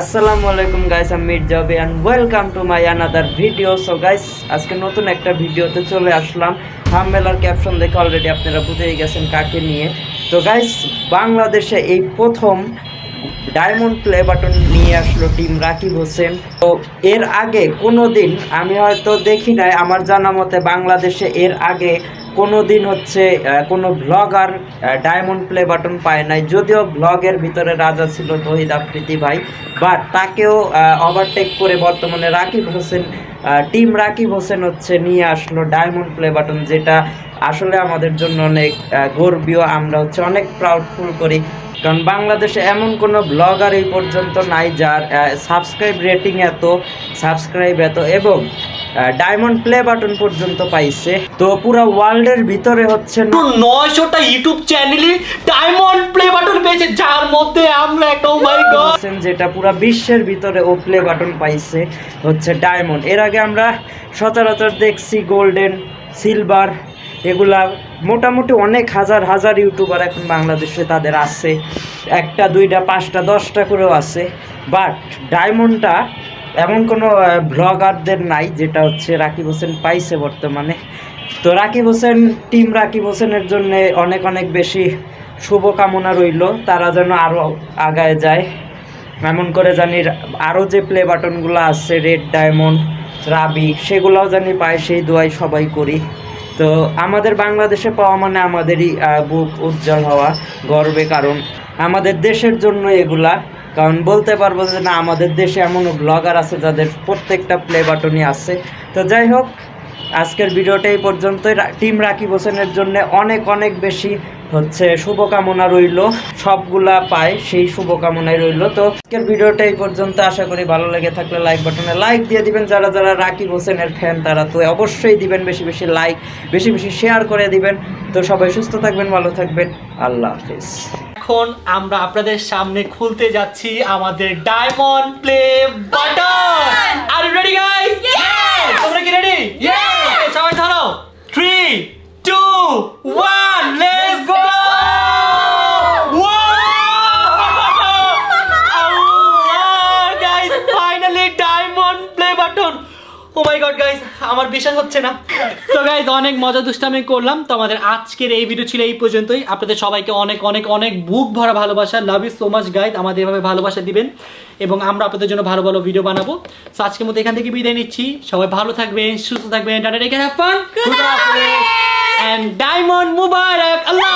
আসসালামু আলাইকুম গাইস আমি মির্জাবি and welcome to my another video so guys আজকে নতুন একটা ভিডিওতে চলে আসলাম। আর ক্যাপশন দেখে অলরেডি আপনারা বুঝেই গেছেন কাকে নিয়ে। তো গাইস বাংলাদেশে এই প্রথম ডায়মন্ড প্লে বাটন নিয়ে আসলো টিম রাকিব হোসেন। তো এর আগে কোনো দিন আমি হয়তো দেখি নাই, আমার জানা মতে বাংলাদেশে এর আগে কোনো দিন হচ্ছে কোনো ব্লগার ডায়মন্ড প্লে বাটন পায় নাই। যদিও ব্লগের ভিতরে রাজা ছিল তহিদ আফ্রিদি ভাই বাট তাকেও ওভারটেক করে বর্তমানে রাকিব হোসেন টিম রাকিব হোসেন হচ্ছে নিয়ে আসলো ডায়মন্ড প্লে বাটন যেটা আসলে আমাদের জন্য অনেক গর্বীয় আমরা হচ্ছে অনেক প্রাউডফুল করি। কারণ বাংলাদেশে এমন কোনো ব্লগার এই পর্যন্ত নাই যার সাবস্ক্রাইব রেটিং এত সাবস্ক্রাইব এত, এবং ডায়মন্ড প্লে বাটন পর্যন্ত পাইছে। তো পুরো ওয়ার্ল্ডের ভিতরে হচ্ছে নয়শোটা ইউটিউব চ্যানেলে ডায়মন্ড প্লে বাটন পেয়েছে যার মধ্যে আমরা একটা ও মাই গড পাচ্ছেন যেটা পুরো বিশ্বের ভিতরে ও প্লে বাটন পাইছে হচ্ছে ডায়মন্ড এর আগে আমরা সচরাচর দেখছি গোল্ডেন সিলভার এগুলা মোটামুটি অনেক হাজার হাজার ইউটিউবার এখন বাংলাদেশে তাদের আছে। একটা দুইটা পাঁচটা দশটা করেও আছে। বাট ডায়মন্ডটা এমন কোনো ব্লগারদের নাই, যেটা হচ্ছে রাকিব হোসেন পাইছে বর্তমানে। তো রাকিব হোসেন, টিম রাকিব হোসেনের জন্য অনেক অনেক বেশি শুভকামনা রইল। তারা যেন আরও আগায় যায়। এমন করে জানি আরও যে প্লে বাটনগুলো আছে রেড ডায়মন্ড রাবি, সেগুলোও জানি পায় সেই দোয়াই সবাই করি। তো আমাদের বাংলাদেশে পাওয়া মানে আমাদেরই বুক উজ্জ্বল হওয়া, গর্বে কারণ। আমাদের দেশের জন্য এগুলা। কারণ বলতে পারব যে না, আমাদের দেশে এমনও ব্লগার আছে যাদের প্রত্যেকটা প্লে বাটনই আছে। তো যাই হোক, আজকের ভিডিওটা এই পর্যন্তই। টিম রাকিব হোসেনের জন্য অনেক অনেক বেশি হচ্ছে শুভকামনা রইল। সবগুলা পায়, সেই শুভকামনাই রইল। তো আজকের ভিডিওটা এই পর্যন্ত। আশা করি ভালো লেগে থাকলে লাইক বাটনে লাইক দিয়ে দিবেন। যারা যারা রাকিব হোসেনের ফ্যান তারা তো অবশ্যই দিবেন। বেশি বেশি লাইক বেশি বেশি শেয়ার করে দিবেন। তো সবাই সুস্থ থাকবেন, ভালো থাকবেন। আল্লাহ হাফিজ। এখন আমরা আপনাদের সামনে খুলতে যাচ্ছি আমাদের diamond play button are you ready guys তোমরা কি রেডি সবাই ধরো। 3 2 1 ও মাই গড গাইস আমার বিশ্বাস হচ্ছে না। তো গাইস অনেক মজা দুষ্টামি করলাম। তো আমাদের আজকের এই ভিডিও ছিল এই পর্যন্তই। আপনাদের সবাইকে অনেক অনেক অনেক বুক ভরা ভালোবাসা। Love you so much guys আমাদের এভাবে ভালোবাসা দিবেন এবং আমরা আপনাদের জন্য ভালো ভালো ভিডিও বানাবো। তো আজকের মতো এখান থেকে বিদায় নিচ্ছি। সবাই ভালো থাকবেন সুস্থ থাকবেন। টাটা রেখে হ্যাভ ফান এন্ড ডায়মন্ড মুবারক। আল্লাহ